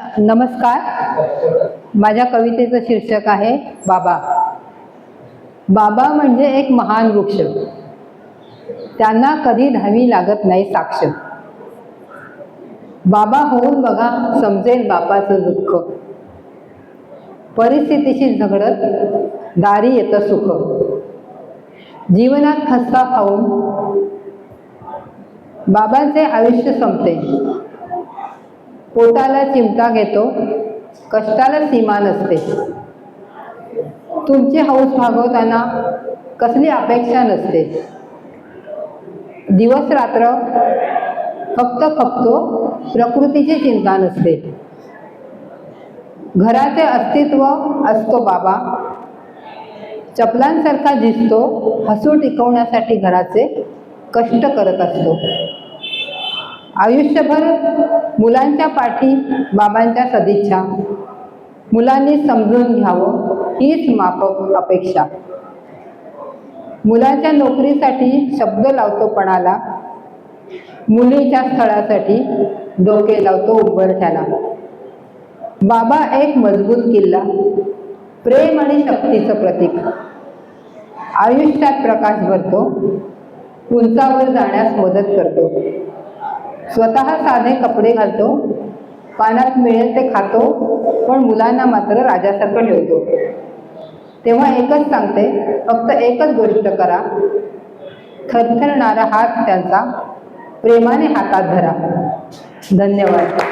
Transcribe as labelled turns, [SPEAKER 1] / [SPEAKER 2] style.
[SPEAKER 1] नमस्कार. माझ्या कवितेचं शीर्षक आहे बाबा. बाबा म्हणजे एक महान वृक्ष. त्यांना कधी धावी लागत नाही साक्ष. बाबा होऊन बघा समजेल बापाचं दुःख. परिस्थितीशी झगडत दारी येतं सुख. जीवनात खस्ता खाऊन बाबांचे आयुष्य संपते. पोटाला चिमटा घेतो कष्टाला सीमा नसते. तुमची हौस भागवताना कसली अपेक्षा नसते. दिवस रात्र फक्त खपतो प्रकृतीची चिंता नसते. घराचे अस्तित्व असतो बाबा. चपलांसारखा दिसतो हसू टिकवण्यासाठी घराचे कष्ट करत असतो. आयुष्यभर मुलांच्या पाठी बाबांच्या सदिच्छा. मुलांनी समजून घ्यावं हीच माफक अपेक्षा. मुलाच्या नोकरीसाठी शब्द लावतो पणाला. मुलीच्या स्थळासाठी डोके लावतो उंबरठ्याला. बाबा एक मजबूत किल्ला प्रेम आणि शक्तीचं प्रतीक. आयुष्यात प्रकाश भरतो उंचावर जाण्यास मदत करतो. स्वतः साधे कपडे घालतो पानात मिळेल ते खातो पण मुलांना मात्र राजासारखं ठेवतो. तेव्हा एकच सांगते फक्त एकच गोष्ट करा. थरथरणारा हात त्यांचा प्रेमाने हातात धरा. धन्यवाद.